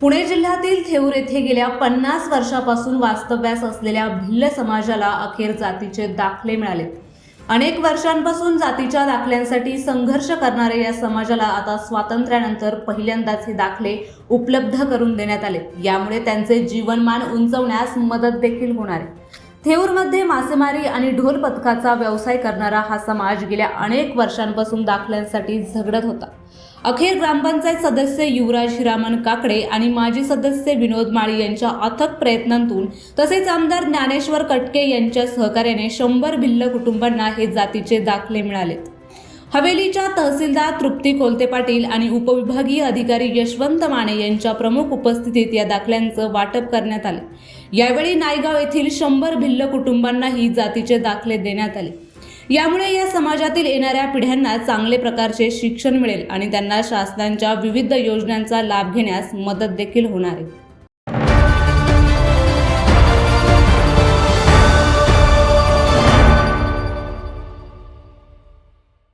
पुणे जिल्ह्यातील थेऊर येथे गेल्या पन्नास वर्षापासून वास्तव्यास असलेल्या भिल्ल समाजाला अखेर जातीचे दाखले मिळाले. अनेक वर्षांपासून जातीच्या दाखल्यांसाठी संघर्ष करणाऱ्या या समाजाला आता स्वातंत्र्यानंतर पहिल्यांदाच हे दाखले उपलब्ध करून देण्यात आले. यामुळे त्यांचे जीवनमान उंचवण्यास मदत देखील होणार आहे. थेऊरमध्ये मासेमारी आणि ढोल पथकाचा व्यवसाय करणारा हा समाज गेल्या अनेक वर्षांपासून दाखल्यांसाठी झगडत होता. अखेर ग्रामपंचायत सदस्य युवराज हिरामन काकडे आणि माजी सदस्य विनोद माळी यांच्या अथक प्रयत्नांतून तसेच आमदार ज्ञानेश्वर कटके यांच्या सहकार्याने शंभर भिल्ल कुटुंबांना हे जातीचे दाखले मिळालेत. हवेलीच्या तहसीलदार तृप्ती कोलते पाटील आणि उपविभागीय अधिकारी यशवंत माने यांच्या प्रमुख उपस्थितीत या दाखल्यांचं वाटप करण्यात आले. यावेळी नायगाव येथील शंभर भिल्ल कुटुंबांनाही जातीचे दाखले देण्यात आले. यामुळे या समाजातील येणाऱ्या पिढ्यांना चांगले प्रकारचे शिक्षण मिळेल आणि त्यांना शासनाच्या विविध योजनांचा लाभ घेण्यास मदत देखील होणार आहे.